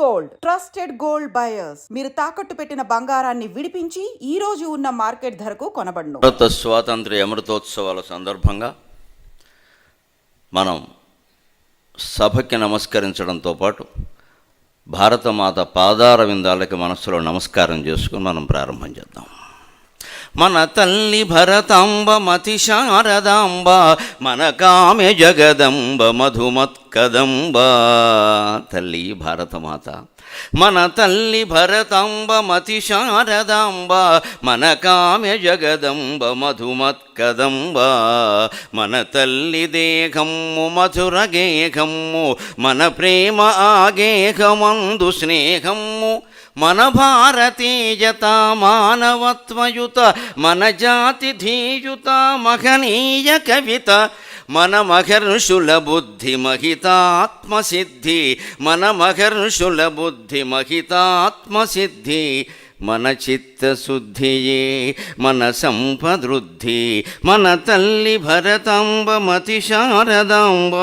Gold. Trusted gold buyers. మీరు తాకట్టు పెట్టిన బంగారాన్ని విడిపించి ఈ రోజు ఉన్న మార్కెట్ ధరకు కొనబడను. భారత స్వాతంత్ర్య అమృతోత్సవాల సందర్భంగా మనం సభకి నమస్కరించడంతో పాటు భారతమాత పాదార విందాలకి మనస్సులో నమస్కారం చేసుకుని మనం ప్రారంభం చేద్దాం. మన తల్లి భరతాంబ మతి శారదాంబ మన కామె జగదంబ మధుమత్కదంబ. తల్లి భారతమాత. మన తల్లి భరతాంబ మతి శారదాంబ మన కామె జగదంబ మధుమత్కదంబ. మన తల్లి దేహము మధుర గేహము మన ప్రేమ ఆగేహమందు స్నేహము. మన భారతీయత మానవత్వయుత మన జాతి ధీయుత మహనీయ కవిత మన మహర్షుల బుద్ధి మహితాత్మసిద్ధి మన మహర్షుల బుద్ధి మహితాత్మసిద్ధి మన చిత్తశుద్ధియే మన సంపదృద్ధి మన తల్లి భరతంబ మతి శారదాంబ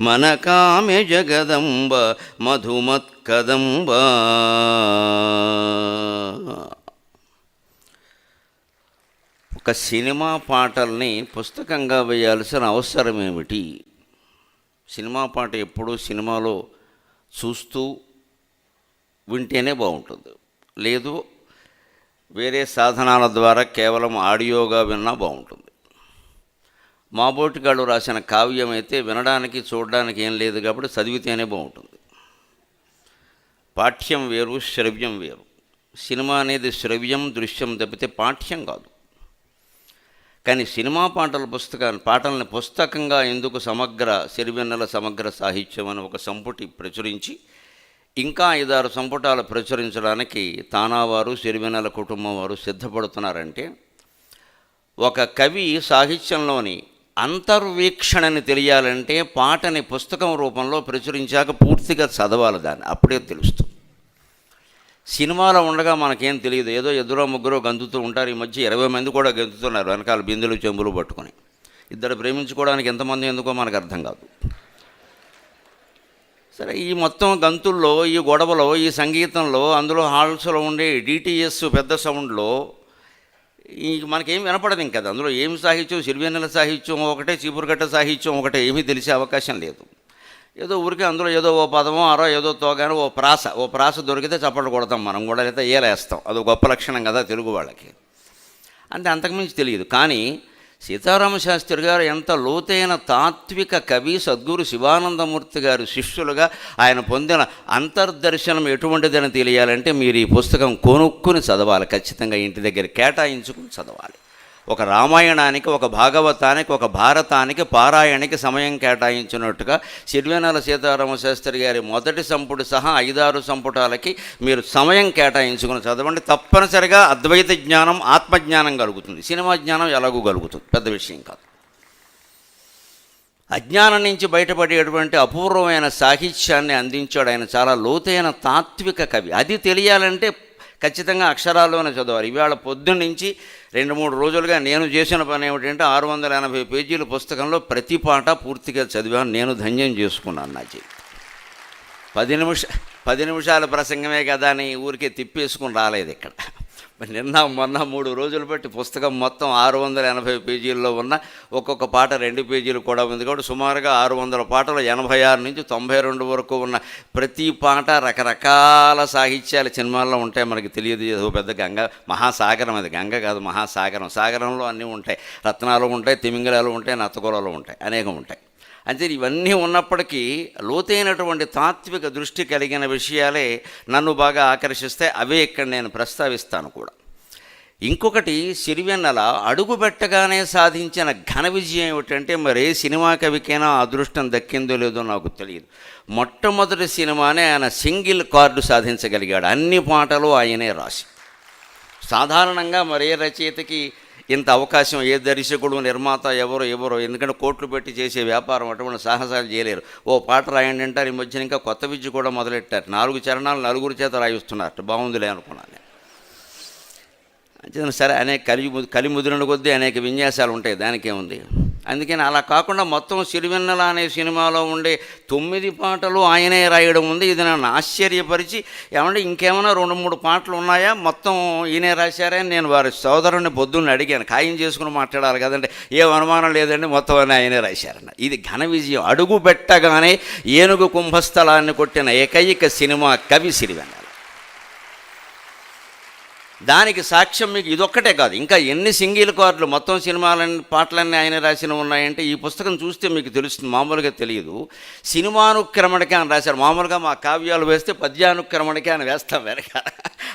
మన కామె జగదంబ మధుమత్ కదంబా. ఒక సినిమా పాటల్ని పుస్తకంగా వేయాల్సిన అవసరం ఏమిటి? సినిమా పాట ఎప్పుడూ సినిమాలో చూస్తూ వింటేనే బాగుంటుంది. లేదు వేరే సాధనాల ద్వారా కేవలం ఆడియోగా విన్నా బాగుంటుంది. మాబోటిగాడు రాసిన కావ్యం అయితే వినడానికి చూడడానికి ఏం లేదు కాబట్టి చదివితేనే బాగుంటుంది. పాఠ్యం వేరు శ్రవ్యం వేరు. సినిమా అనేది శ్రవ్యం దృశ్యం తప్పితే పాఠ్యం కాదు. కానీ సినిమా పాటల పుస్తకాన్ని పాటల్ని పుస్తకంగా ఎందుకు సమగ్ర సిరివెన్నెల సమగ్ర సాహిత్యం అని ఒక సంపుటి ప్రచురించి ఇంకా ఐదారు సంపుటాలు ప్రచురించడానికి తానావారు సిరివెన్నెల కుటుంబం వారు సిద్ధపడుతున్నారంటే ఒక కవి సాహిత్యంలోని అంతర్వీక్షణని తెలియాలంటే పాటని పుస్తకం రూపంలో ప్రచురించాక పూర్తిగా చదవాలి దాన్ని. అప్పుడే తెలుస్తుంది. సినిమాలో ఉండగా మనకేం తెలియదు. ఏదో ఎదురో ముగ్గురో గంతుతూ ఉంటారు. ఈ మధ్య ఇరవై మంది కూడా గంతుతున్నారు వెనకాల బిందులు చెంబులు పట్టుకొని. ఇద్దరు ప్రేమించుకోవడానికి ఎంతమంది ఎందుకో మనకు అర్థం కాదు. సరే ఈ మొత్తం గంతుల్లో ఈ గొడవలో ఈ సంగీతంలో అందులో హాల్స్లో ఉండే డిటిఎస్ పెద్ద సౌండ్లో ఈ మనకేం వినపడదు ఇంకా అందులో ఏం సాహిత్యం? సిరివెన్నెల సాహిత్యం ఒకటే చీపురుగట్ట సాహిత్యం ఒకటే. ఏమీ తెలిసే అవకాశం లేదు. ఏదో ఊరికే అందులో ఏదో ఓ పదమో అరో ఏదో తోగానో ఓ ప్రాస. ఓ ప్రాస దొరికితే చప్పట్లు కొడతాం మనం కూడా లేదా ఏలేస్తాం. అది గొప్ప లక్షణం కదా తెలుగు వాళ్ళకి. అంటే అంతకుమించి తెలియదు. కానీ సీతారామ శాస్త్రి గారు ఎంత లోతైన తాత్విక కవి సద్గురు శివానందమూర్తి గారు శిష్యులుగా ఆయన పొందిన అంతర్దర్శనం ఎటువంటిదని తెలియాలంటే మీరు ఈ పుస్తకం కొనుక్కుని చదవాలి. ఖచ్చితంగా ఇంటి దగ్గర కేటాయించుకుని చదవాలి. ఒక రామాయణానికి ఒక భాగవతానికి ఒక భారతానికి పారాయణకి సమయం కేటాయించినట్టుగా సిరివెనెల సీతారామ శాస్త్రి గారి మొదటి సంపుటి సహా ఐదారు సంపుటాలకి మీరు సమయం కేటాయించుకుని చదవండి. తప్పనిసరిగా అద్వైత జ్ఞానం ఆత్మజ్ఞానం కలుగుతుంది. సినిమా జ్ఞానం ఎలాగూ కలుగుతుంది. పెద్ద విషయం కాదు. అజ్ఞానం నుంచి బయటపడేటువంటి అపూర్వమైన సాహిత్యాన్ని అందించాడు ఆయన చాలా లోతైన తాత్విక కవి. అది తెలియాలంటే ఖచ్చితంగా అక్షరాల్లోనే చదవాలి. ఇవాళ పొద్దున్న నుంచి రెండు మూడు రోజులుగా నేను చేసిన పని ఏమిటంటే ఆరు వందల ఎనభై పేజీల పుస్తకంలో ప్రతి పాట పూర్తిగా చదివాను. నేను ధన్యం చేసుకున్నాను నా జీవితం. పది నిమిష పది నిమిషాల ప్రసంగమే కదా అని ఊరికే తిప్పేసుకుని రాలేదు ఇక్కడ. మరి నిన్న మొన్న మూడు రోజులు బట్టి పుస్తకం మొత్తం ఆరు వందల ఎనభై పేజీల్లో ఉన్న ఒక్కొక్క పాట రెండు పేజీలు కూడా ఉంది కాబట్టి సుమారుగా ఆరు వందల పాటలు ఎనభై ఆరు నుంచి తొంభై రెండు వరకు ఉన్న ప్రతి పాట రకరకాల సాహిత్యాలు సినిమాల్లో ఉంటాయి. మనకి తెలియదు ఏదో పెద్ద గంగ మహాసాగరం. అది గంగ కాదు మహాసాగరం. సాగరంలో అన్నీ ఉంటాయి. రత్నాలు ఉంటాయి తిమింగలాలు ఉంటాయి నత్తగొలలు ఉంటాయి. అనేకం ఉంటాయి. అంటే ఇవన్నీ ఉన్నప్పటికీ లోతైనటువంటి తాత్విక దృష్టి కలిగిన విషయాలే నన్ను బాగా ఆకర్షిస్తే అవే ఇక్కడ నేను ప్రస్తావిస్తాను కూడా. ఇంకొకటి సిరివెన్నెల అడుగుబెట్టగానే సాధించిన ఘన విజయం ఏమిటంటే మరి సినిమా కవికైనా అదృష్టం దక్కిందో లేదో నాకు తెలియదు. మొట్టమొదటి సినిమానే ఆయన సింగిల్ కార్డు సాధించగలిగాడు. అన్ని పాటలు ఆయనే రాసి. సాధారణంగా మరే రచయితకి ఇంత అవకాశం ఏ దర్శకుడు నిర్మాత ఎవరో ఎవరో? ఎందుకంటే కోట్లు పెట్టి చేసే వ్యాపారం అటువంటి సాహసాలు చేయలేరు. ఓ పాట రాయండి అంటారు. ఈ మధ్యన ఇంకా కొత్త విద్య కూడా మొదలెట్టారు. నాలుగు చరణాలు నలుగురు చేత రాయిస్తున్నారు. బాగుందిలే అనుకున్నాను సరే అనేక కలి కలి కొద్దీ అనేక విన్యాసాలు ఉంటాయి. దానికేముంది? అందుకని అలా కాకుండా మొత్తం సిరివెన్నెల అనే సినిమాలో ఉండే తొమ్మిది పాటలు ఆయనే రాయడం ఉంది. ఇది నన్ను ఆశ్చర్యపరిచి ఏమంటే ఇంకేమైనా రెండు మూడు పాటలు ఉన్నాయా? మొత్తం ఈయనే రాశారని నేను వారి సోదరుని బొద్దుని అడిగాను. ఖాయం చేసుకుని మాట్లాడాలి కదంటే ఏం అనుమానం లేదండి మొత్తం అని ఆయనే రాశారన్న. ఇది ఘన విజయం. అడుగు పెట్టగానే ఏనుగు కుంభస్థలాన్ని కొట్టిన ఏకైక సినిమా కవి సిరివెన్నెల. దానికి సాక్ష్యం మీకు ఇదొక్కటే కాదు. ఇంకా ఎన్ని సింగిల్ కార్డులు మొత్తం సినిమాలన్నీ పాటలన్నీ ఆయన రాసిన ఉన్నాయంటే ఈ పుస్తకం చూస్తే మీకు తెలుస్తుంది మామూలుగా తెలియదు. సినిమానుక్రమణకి అని రాశారు. మామూలుగా మా కావ్యాలు వేస్తే పద్యానుక్రమణకి అని వేస్తాం వెనక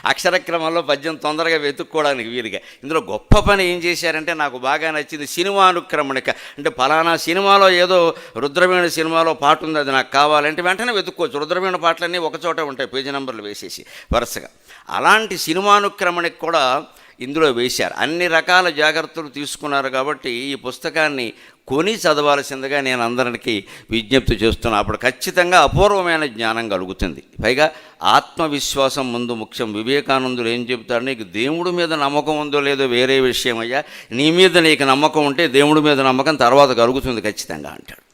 అక్షరక్రమంలో పద్యం తొందరగా వెతుక్కోవడానికి వీలుగా. ఇందులో గొప్ప పని ఏం చేశారంటే నాకు బాగా నచ్చింది సినిమానుక్రమణిక. అంటే ఫలానా సినిమాలో ఏదో రుద్రవీణ సినిమాలో పాట ఉంది అది నాకు కావాలంటే వెంటనే వెతుక్కోవచ్చు. రుద్రవీణ పాటలన్నీ ఒక చోట ఉంటాయి పేజీ నెంబర్లు వేసేసి వరుసగా. అలాంటి సినిమానుక్రమణకి కూడా ఇందులో వేశారు. అన్ని రకాల జాగ్రత్తలు తీసుకున్నారు కాబట్టి ఈ పుస్తకాన్ని కొని చదవాల్సిందిగా నేను అందరికీ విజ్ఞప్తి చేస్తున్నాను అప్పుడు ఖచ్చితంగా అపూర్వమైన జ్ఞానం కలుగుతుంది. పైగా ఆత్మవిశ్వాసం ముందు ముఖ్యం. వివేకానందులు ఏం చెప్తాడు నీకు దేవుడి మీద నమ్మకం ఉందో లేదో వేరే విషయం అయ్యా. నీ మీద నీకు నమ్మకం ఉంటే దేవుడి మీద నమ్మకం తర్వాత కలుగుతుంది ఖచ్చితంగా అంటాడు.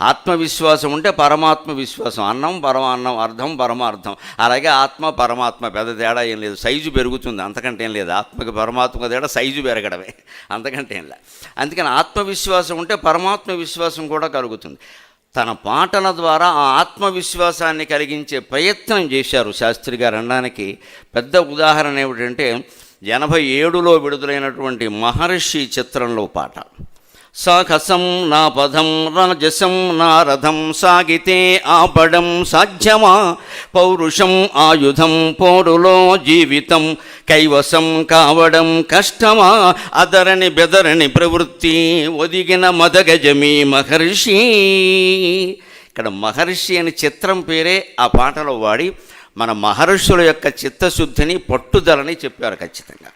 ఆత్మవిశ్వాసం ఉంటే పరమాత్మ విశ్వాసం అన్నం పరమాన్నం అర్థం పరమార్థం. అలాగే ఆత్మ పరమాత్మ పెద్ద తేడా ఏం లేదు. సైజు పెరుగుతుంది. అంతకంటే ఏం లేదు. ఆత్మకి పరమాత్మకు తేడా సైజు పెరగడమే. అంతకంటే ఏం లేదు. అందుకని ఆత్మవిశ్వాసం ఉంటే పరమాత్మ విశ్వాసం కూడా కలుగుతుంది. తన పాటల ద్వారా ఆ ఆత్మవిశ్వాసాన్ని కలిగించే ప్రయత్నం చేశారు శాస్త్రి గారు. అనడానికి పెద్ద ఉదాహరణ ఏమిటంటే ఎనభై ఏడులో విడుదలైనటువంటి మహర్షి చిత్రంలో పాట. సాహసం నా పదం రాజసం నా రథం సాగితే ఆపడం సాధ్యమా? పౌరుషం ఆయుధం పోరులో జీవితం కైవసం కావడం కష్టమా? అదరని బెదరని ప్రవృత్తి ఒదిగిన మదగజమి మహర్షి. ఇక్కడ మహర్షి అని చిత్రం పేరే ఆ పాటలో వాడి మన మహర్షుల యొక్క చిత్తశుద్ధిని పట్టుదలని చెప్పారు ఖచ్చితంగా.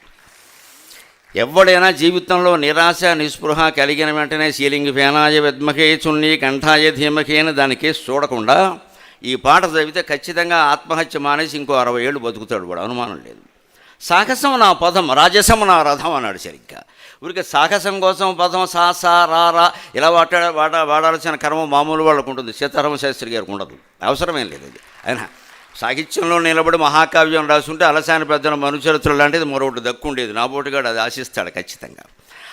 ఎవడైనా జీవితంలో నిరాశ నిస్పృహ కలిగిన వెంటనే సీలింగ్ ఫేనాయ విద్మకే చున్ని కంఠాయ ధీమకే అని దానికి చూడకుండా ఈ పాట చదివితే ఖచ్చితంగా ఆత్మహత్య మానేసి ఇంకో అరవై ఏళ్ళు బతుకుతాడు కూడా అనుమానం లేదు. సాహసం నా పదం రాజసం నా రథం అన్నాడు సరిగ్గా. ఊరికే సాహసం కోసం పదం సా సా రా రా ఇలా వాటా వాడ వాడాల్సిన కర్మ మామూలు వాళ్ళకు ఉంటుంది. సీతారామ శాస్త్రి గారికి ఉండదు. అవసరమేం లేదు అది. అయినా సాహిత్యంలో నిలబడి మహాకావ్యం రాసుంటే అలసాని పెద్దల మనుచరిత్ర లాంటిది మరొకటి దక్కుండేది. నాబోటుగాడు అది ఆశిస్తాడు ఖచ్చితంగా.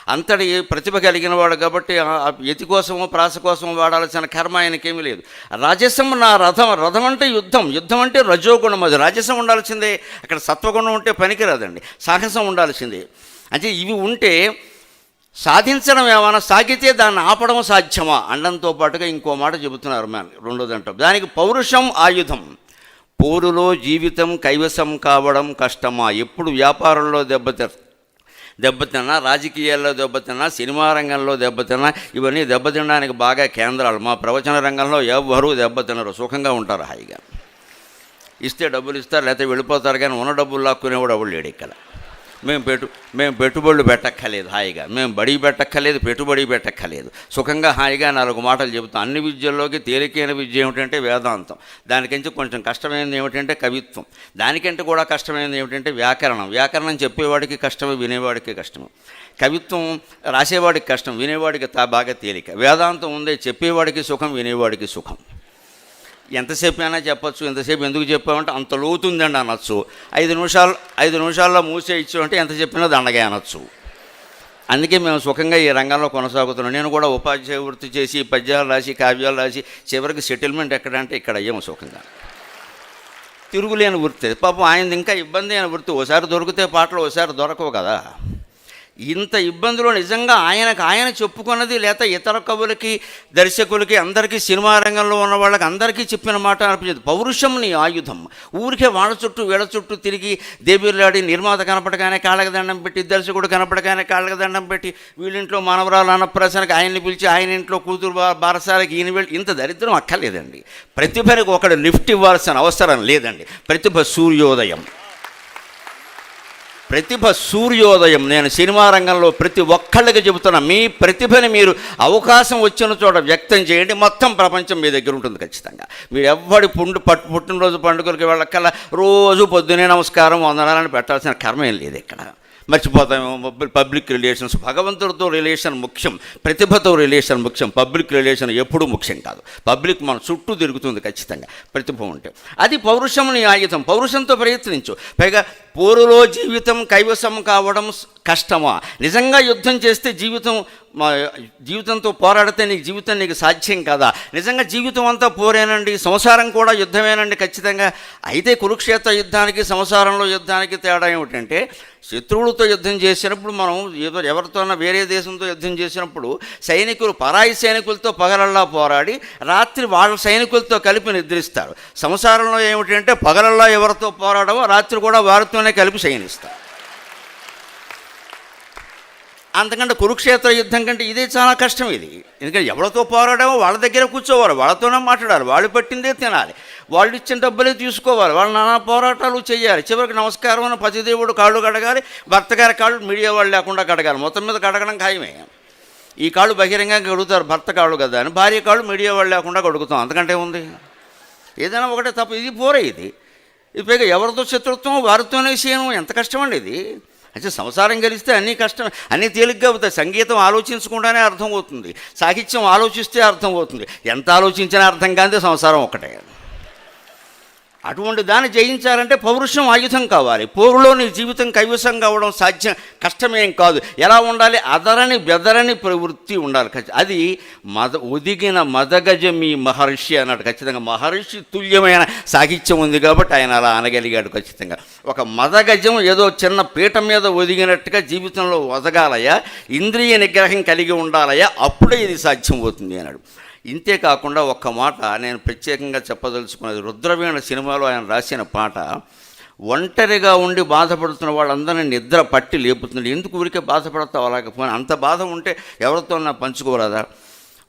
అంతటి ప్రతిభ కలిగిన వాడు కాబట్టి ఎతి కోసమో ప్రాస కోసమో వాడాల్సిన కర్మ ఆయనకేమీ లేదు. రాజసం నా రథం రథం అంటే యుద్ధం. యుద్ధం అంటే రజోగుణం అది. రాజసం ఉండాల్సిందే. అక్కడ సత్వగుణం ఉంటే పనికిరాదండి. సాహసం ఉండాల్సిందే. అంటే ఇవి ఉంటే సాధించడం ఏమైనా సాగితే దాన్ని ఆపడం సాధ్యమా? అండంతో పాటుగా ఇంకో మాట చెబుతున్నారు మ్యాన్ రెండోది అంటాం. దానికి పౌరుషం ఆయుధం. పోరులో జీవితం కైవసం కావడం కష్టమా? ఎప్పుడు వ్యాపారంలో దెబ్బతి దెబ్బతిన్నా రాజకీయాల్లో దెబ్బతిన్నా సినిమా రంగంలో దెబ్బతిన్నా ఇవన్నీ దెబ్బతినడానికి బాగా కేంద్రాలు. మా ప్రవచన రంగంలో ఎవ్వరూ దెబ్బతినరు సుఖంగా ఉంటారు హాయిగా. ఇస్తే డబ్బులు ఇస్తారు లేకపోతే వెళ్ళిపోతారు కానీ ఉన్న డబ్బులు లాక్కునేవాడు ఎవడు లేడు ఇక్కడ. మేము పెట్టు మేము పెట్టుబడులు పెట్టక్కర్లేదు హాయిగా. మేము బడి పెట్టక్కర్లేదు పెట్టుబడి పెట్టక్కర్లేదు. సుఖంగా హాయిగా నాలుగు మాటలు చెబుతాం. అన్ని విద్యల్లోకి తేలికైన విద్య ఏమిటంటే వేదాంతం. దానికించి కొంచెం కష్టమైనది ఏమిటంటే కవిత్వం. దానికంటే కూడా కష్టమైనది ఏమిటంటే వ్యాకరణం. వ్యాకరణం చెప్పేవాడికి కష్టమే వినేవాడికి కష్టమే. కవిత్వం రాసేవాడికి కష్టం వినేవాడికి తా బాగా తేలిక. వేదాంతం ఉందే చెప్పేవాడికి సుఖం వినేవాడికి సుఖం. ఎంతసేపు అయినా చెప్పచ్చు ఎంతసేపు ఎందుకు చెప్పామంటే అంత లోతుందండి అనొచ్చు. ఐదు నిమిషాలు ఐదు నిమిషాల్లో మూసేయచ్చు అంటే ఎంత చెప్పినా దండగా అనొచ్చు. అందుకే మేము సుఖంగా ఈ రంగంలో కొనసాగుతున్నాం. నేను కూడా ఉపాధ్యాయ వృత్తి చేసి పద్యాలు రాసి కావ్యాలు రాసి చివరికి సెటిల్మెంట్ ఎక్కడంటే ఇక్కడ అయ్యాము సుఖంగా. తిరుగులేని వృత్తి. పాపం ఆయనది ఇంకా ఇబ్బంది అయిన వృత్తి. ఓసారి దొరికితే పాటలు ఓసారి దొరకవు కదా. ఇంత ఇబ్బందులు నిజంగా ఆయనకు ఆయన చెప్పుకున్నది లేక ఇతర కవులకి దర్శకులకి అందరికీ సినిమా రంగంలో ఉన్న వాళ్ళకి అందరికీ చెప్పిన మాట అనిపించదు. పౌరుషం నీ ఆయుధం. ఊరికే వాళ్ళ చుట్టూ వీళ్ళ చుట్టూ తిరిగి దేవీలాడి నిర్మాత కనపడగానే కాళ్ళకి దండం పెట్టి దర్శకుడు కనపడగానే కాళ్ళకి దండం పెట్టి వీళ్ళింట్లో మానవరాలు అన్నప్రాసనకి ఆయన్ని పిలిచి ఆయన ఇంట్లో కూతురు బారసాలకి ఈయన వెళ్ళి ఇంత దరిద్రం అక్కర్లేదండి. ప్రతిభకు ఒకడు లిఫ్ట్ ఇవ్వాల్సిన అవసరం లేదండి. ప్రతిభ సూర్యోదయం. ప్రతిభ సూర్యోదయం. నేను సినిమా రంగంలో ప్రతి ఒక్కళ్ళకి చెబుతున్నా మీ ప్రతిభని మీరు అవకాశం వచ్చిన చోట వ్యక్తం చేయండి. మొత్తం ప్రపంచం మీ దగ్గర ఉంటుంది ఖచ్చితంగా. మీరు ఎవ్వడి పుండు పట్టు పుట్టినరోజు పండుగలకి వెళ్ళకల్లా రోజు పొద్దునే నమస్కారం వందనాలని పెట్టాల్సిన కర్మ ఏం లేదు ఇక్కడ. మర్చిపోతామేమో పబ్లిక్ రిలేషన్స్. భగవంతుడితో రిలేషన్ ముఖ్యం ప్రతిభతో రిలేషన్ ముఖ్యం పబ్లిక్ రిలేషన్ ఎప్పుడూ ముఖ్యం కాదు. పబ్లిక్ మన చుట్టూ తిరుగుతుంది ఖచ్చితంగా ప్రతిభ ఉంటే. అది పౌరుషం నీ ఆయుధం పౌరుషంతో ప్రయత్నించు. పైగా పోరులో జీవితం కైవసం కావడం కష్టమా? నిజంగా యుద్ధం చేస్తే జీవితం జీవితంతో పోరాడితే నీకు జీవితం నీకు సాధ్యం కదా? నిజంగా జీవితం అంతా పోరేనండి సంసారం కూడా యుద్ధమేనండి ఖచ్చితంగా. అయితే కురుక్షేత్ర యుద్ధానికి సంసారంలో యుద్ధానికి తేడా ఏమిటంటే శత్రువులతో యుద్ధం చేసినప్పుడు మనం ఏదో ఎవరితోనైనా వేరే దేశంతో యుద్ధం చేసినప్పుడు సైనికులు పరాయి సైనికులతో పగలల్లా పోరాడి రాత్రి వాళ్ళ సైనికులతో కలిపి నిద్రిస్తారు. సంసారంలో ఏమిటంటే పగలల్లా ఎవరితో పోరాడమో రాత్రి కూడా వారితోనే కలిపి శయనిస్తారు అంతకంటే కురుక్షేత్ర యుద్ధం కంటే ఇదే చాలా కష్టం ఇది. ఎందుకంటే ఎవరితో పోరాడమో వాళ్ళ దగ్గర కూర్చోవాలి వాళ్ళతోనే మాట్లాడాలి వాళ్ళు పెట్టిందే తినాలి. వాళ్ళు ఇచ్చిన డబ్బులే తీసుకోవాలి వాళ్ళు నానా పోరాటాలు చేయాలి. చివరికి నమస్కారం అని పతిదేవుడు కాళ్ళు కడగాలి భర్త గారి కాళ్ళు మీడియా వాళ్ళు లేకుండా కడగాలి. మొత్తం మీద కడగడం ఖాయమే. ఈ కాళ్ళు బహిరంగంగా కడుగుతారు భర్త కాళ్ళు కదా అని. భార్య కాళ్ళు మీడియా వాళ్ళు లేకుండా కడుగుతాం. అంతకంటే ఉంది ఏదైనా ఒకటే తప్ప. ఇది పోరే ఇది. ఇది పైగా ఎవరితో శత్రుత్వం వారితోనే చేయను ఎంత కష్టమండి ఇది. అయితే సంసారం గెలిస్తే అన్నీ కష్టం అన్నీ తేలిగ్గా అవుతాయి. సంగీతం ఆలోచించకుండానే అర్థం అవుతుంది. సాహిత్యం ఆలోచిస్తే అర్థం అవుతుంది. ఎంత ఆలోచించినా అర్థం కాదే సంసారం ఒకటే అటువంటి దాన్ని జయించాలంటే పౌరుషం ఆయుధం కావాలి. పోరులో నీ జీవితం కైవసం కావడం సాధ్యం కష్టమేం కాదు. ఎలా ఉండాలి? అదరని బెదరని ప్రవృత్తి ఉండాలి. అది మద ఒదిగిన మదగజమి మహర్షి అన్నాడు. ఖచ్చితంగా మహర్షి తుల్యమైన సాహిత్యం ఉంది కాబట్టి ఆయన అలా అనగలిగాడు ఖచ్చితంగా. ఒక మదగజం ఏదో చిన్న పీట మీద ఒదిగినట్టుగా జీవితంలో ఒదగాలయా ఇంద్రియ నిగ్రహం కలిగి ఉండాలయా అప్పుడే ఇది సాధ్యం అవుతుంది అన్నాడు. ఇంతే కాకుండా ఒక్క మాట నేను ప్రత్యేకంగా చెప్పదలుచుకున్నది. రుద్రవీణ సినిమాలో ఆయన రాసిన పాట ఒంటరిగా ఉండి బాధపడుతున్న వాళ్ళందరినీ నిద్ర పట్టి లేపుతుంది. ఎందుకు ఊరికే బాధపడతావు అలాగే? అంత బాధ ఉంటే ఎవరితో నా పంచుకోరాదా?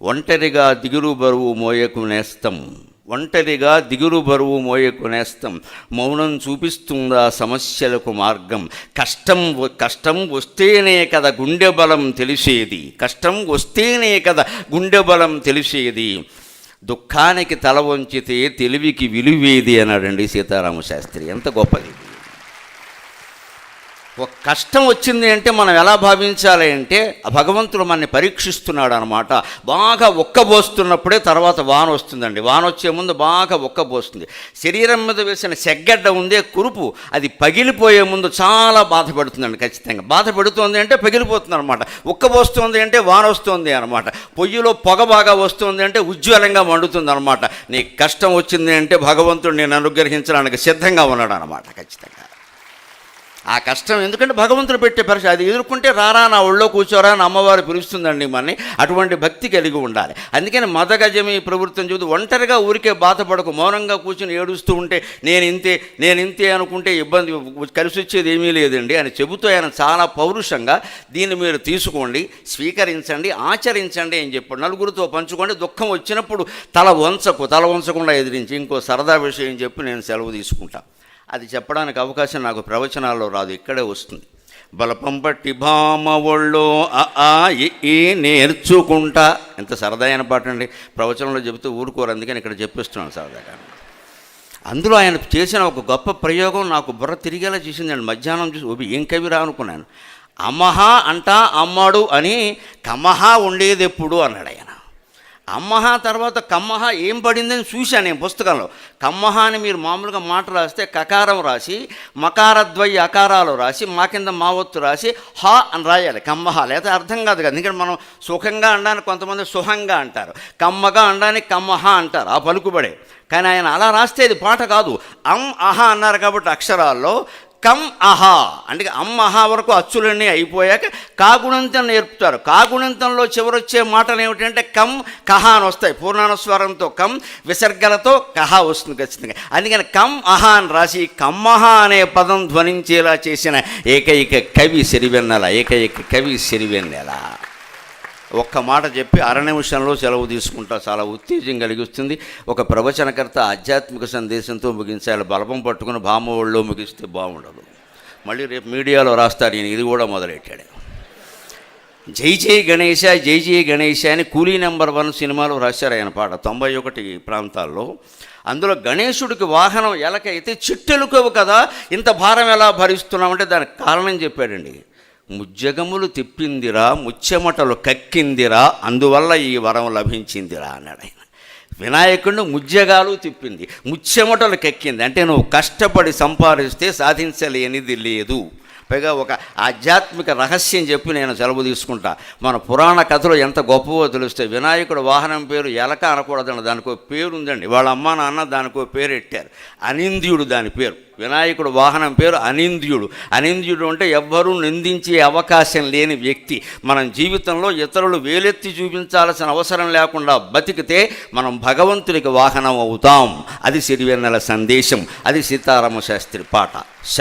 ఒంటరిగా దిగురు బరువు మోయకు నేస్తం. ఒంటరిగా దిగురు బరువు మోయ కొనేస్తాం మౌనం చూపిస్తుందా సమస్యలకు మార్గం. కష్టం కష్టం వస్తేనే కదా గుండె బలం తెలిసేది. కష్టం వస్తేనే కదా గుండె బలం తెలిసేది. దుఃఖానికి తల వంచితే తెలివికి విలువేది అన్నాడండి సీతారామశాస్త్రి ఎంత గొప్పది. ఒక కష్టం వచ్చింది అంటే మనం ఎలా భావించాలి అంటే ఆ భగవంతుడు మనని పరీక్షిస్తున్నాడు అనమాట బాగా ఒక్కబోస్తున్నప్పుడే తర్వాత వాన వస్తుందండి. వాన వచ్చే ముందు బాగా ఒక్కబోస్తుంది. శరీరం మీద వేసిన సెగ్గడ్డ ఉందే కురుపు అది పగిలిపోయే ముందు చాలా బాధపడుతుందండి ఖచ్చితంగా. బాధపడుతుంది అంటే పగిలిపోతుంది అనమాట ఒక్కబోస్తుంది అంటే వాన వస్తుంది అనమాట. పొయ్యిలో పొగ బాగా వస్తుంది అంటే ఉజ్వలంగా మండుతుంది అనమాట నీకు కష్టం వచ్చింది అంటే భగవంతుడు నేను అనుగ్రహించడానికి సిద్ధంగా ఉన్నాడు అనమాట ఖచ్చితంగా. ఆ కష్టం ఎందుకంటే భగవంతుడు పెట్టే పరిస్థితి అది ఎదుర్కొంటే రారా నా ఒళ్ళో కూర్చోరా అని అమ్మవారు పిలుస్తుందండి మనని అటువంటి భక్తి కలిగి ఉండాలి. అందుకని మదగజమి ప్రవృత్తం చూసి ఒంటరిగా ఊరికే బాధపడకు మౌనంగా కూర్చొని ఏడుస్తూ ఉంటే నేను ఇంతే నేను ఇంతే అనుకుంటే ఇబ్బంది కలిసి వచ్చేది ఏమీ లేదండి అని చెబుతూ ఆయన చాలా పౌరుషంగా దీన్ని మీరు తీసుకోండి స్వీకరించండి ఆచరించండి అని చెప్పాడు నలుగురితో పంచుకోండి. దుఃఖం వచ్చినప్పుడు తల వంచకు తల వంచకుండా ఎదిరించి ఇంకో సరదా విషయం చెప్పి నేను సెలవు తీసుకుంటాను అది చెప్పడానికి అవకాశం నాకు ప్రవచనాల్లో రాదు ఇక్కడే వస్తుంది. బలపంపట్టి భామ ఒళ్ళో ఈ నేర్చుకుంటా. ఎంత సరదా అయిన పాట అండి ప్రవచనంలో చెబుతూ ఊరుకోరు అందుకని ఇక్కడ చెప్పిస్తున్నాను సరదాగా. అందులో ఆయన చేసిన ఒక గొప్ప ప్రయోగం నాకు బుర్ర తిరిగేలా చేసిందండి. మధ్యాహ్నం చూసి ఓబి ఏం కవిరా అనుకున్నాను. అమహ అంటా అమ్మాడు అని తమహా ఉండేది ఎప్పుడు అన్నాడు ఆయన. అమ్మహ తర్వాత కమ్మహ ఏం పడిందని చూశాను నేను పుస్తకంలో. కమ్మహ అని మీరు మామూలుగా మాట రాస్తే కకారం రాసి మకారద్వయ అకారాలు రాసి మా కింద మావత్తు రాసి హా అని రాయాలి. కమ్మహ లేదా అర్థం కాదు కదా. ఎందుకంటే మనం సుఖంగా అనడానికి కొంతమంది సుఖంగా అంటారు. కమ్మగా అనడానికి కమ్మహ అంటారు. ఆ పలుకుబడే. కానీ ఆయన అలా రాస్తే ఇది పాట కాదు. అం అహ అన్నారు కాబట్టి అక్షరాల్లో కమ్ అహా. అంటే అమ్ అహా వరకు అచ్చులన్నీ అయిపోయాక కాగుణంతం నేర్పుతారు. కాగుణంతంలో చివరొచ్చే మాటలు ఏమిటంటే కమ్ కహ అని వస్తాయి. పూర్ణానుస్వరంతో కమ్ విసర్గలతో కహ వస్తుంది ఖచ్చితంగా. అందుకని కమ్ అహా అని రాసి కమ్మహ అనే పదం ధ్వనించేలా చేసిన ఏకైక కవి సిరివెన్నెల ఏకైక కవి సిరివెన్నెల. ఒక్క మాట చెప్పి అర నిమిషంలో సెలవు తీసుకుంటా. చాలా ఉత్తేజం కలిగిస్తుంది. ఒక ప్రవచనకర్త ఆధ్యాత్మిక సందేశంతో ముగించాలి బలపం పట్టుకుని భామ ముగిస్తే బాగుండదు. మళ్ళీ రేపు మీడియాలో రాస్తారు నేను ఇది కూడా మొదలెట్టాడు. జై జై గణేశ జై జై గణేశ అని కూలీ నెంబర్ వన్ సినిమాలో రాశారు ఆయన పాట. తొంభై ఒకటి ప్రాంతాల్లో. అందులో గణేశుడికి వాహనం ఎలకైతే చిట్టెలుకవు కదా ఇంత భారం ఎలా భరిస్తున్నామంటే దానికి కారణం చెప్పాడండి. ముజ్జగములు తిప్పిందిరా ముచ్చెమటలు కక్కిందిరా అందువల్ల ఈ వరం లభించిందిరా అన్నాడు ఆయన. వినాయకుడిని ముజ్జగాలు తిప్పింది ముచ్చెమటలు కక్కింది. అంటే నువ్వు కష్టపడి సంపాదిస్తే సాధించలేనిది లేదు. పైగా ఒక ఆధ్యాత్మిక రహస్యం చెప్పి నేను సెలవు తీసుకుంటా. మన పురాణ కథలు ఎంత గొప్పవో తెలుస్తే వినాయకుడు వాహనం పేరు ఎలక అనకూడదండి దానికో పేరు ఉందండి వాళ్ళ అమ్మ నాన్న దానికో పేరు పెట్టారు. అనింద్యుడు దాని పేరు. వినాయకుడు వాహనం పేరు అనింద్యుడు. అనింద్యుడు అంటే ఎవ్వరూ నిందించే అవకాశం లేని వ్యక్తి. మనం జీవితంలో ఇతరులు వేలెత్తి చూపించాల్సిన అవసరం లేకుండా బతికితే మనం భగవంతునికి వాహనం అవుతాం. అది సిరివెన్నెల సందేశం. అది సీతారామ శాస్త్రి పాట. సెలవు.